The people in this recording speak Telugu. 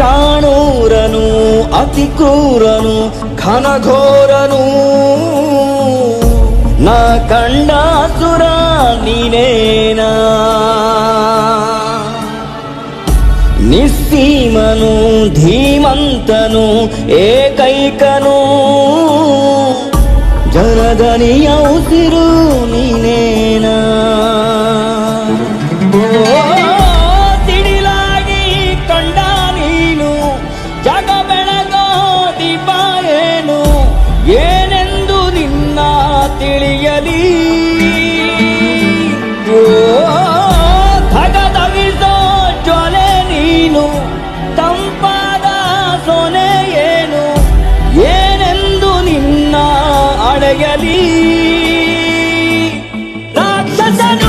చాణూరను అతి క్రూరను ఘనఘోరను. నా కండాసురా నీనేనా? నిస్సీమను ధీమంతను ఏకైకను. జరగని ఔసిరు నీనేనా? ತಿಳಿಯಲಿ. ಧಗಧಗಿಸ ಜ್ವಲೆ ನೀನು ತಂಪಾದ ಸೊನೆ ಏನು ಏನೆಂದು ನಿನ್ನ ಅಡೆಯಲಿ ರಾಕ್ಷಸನ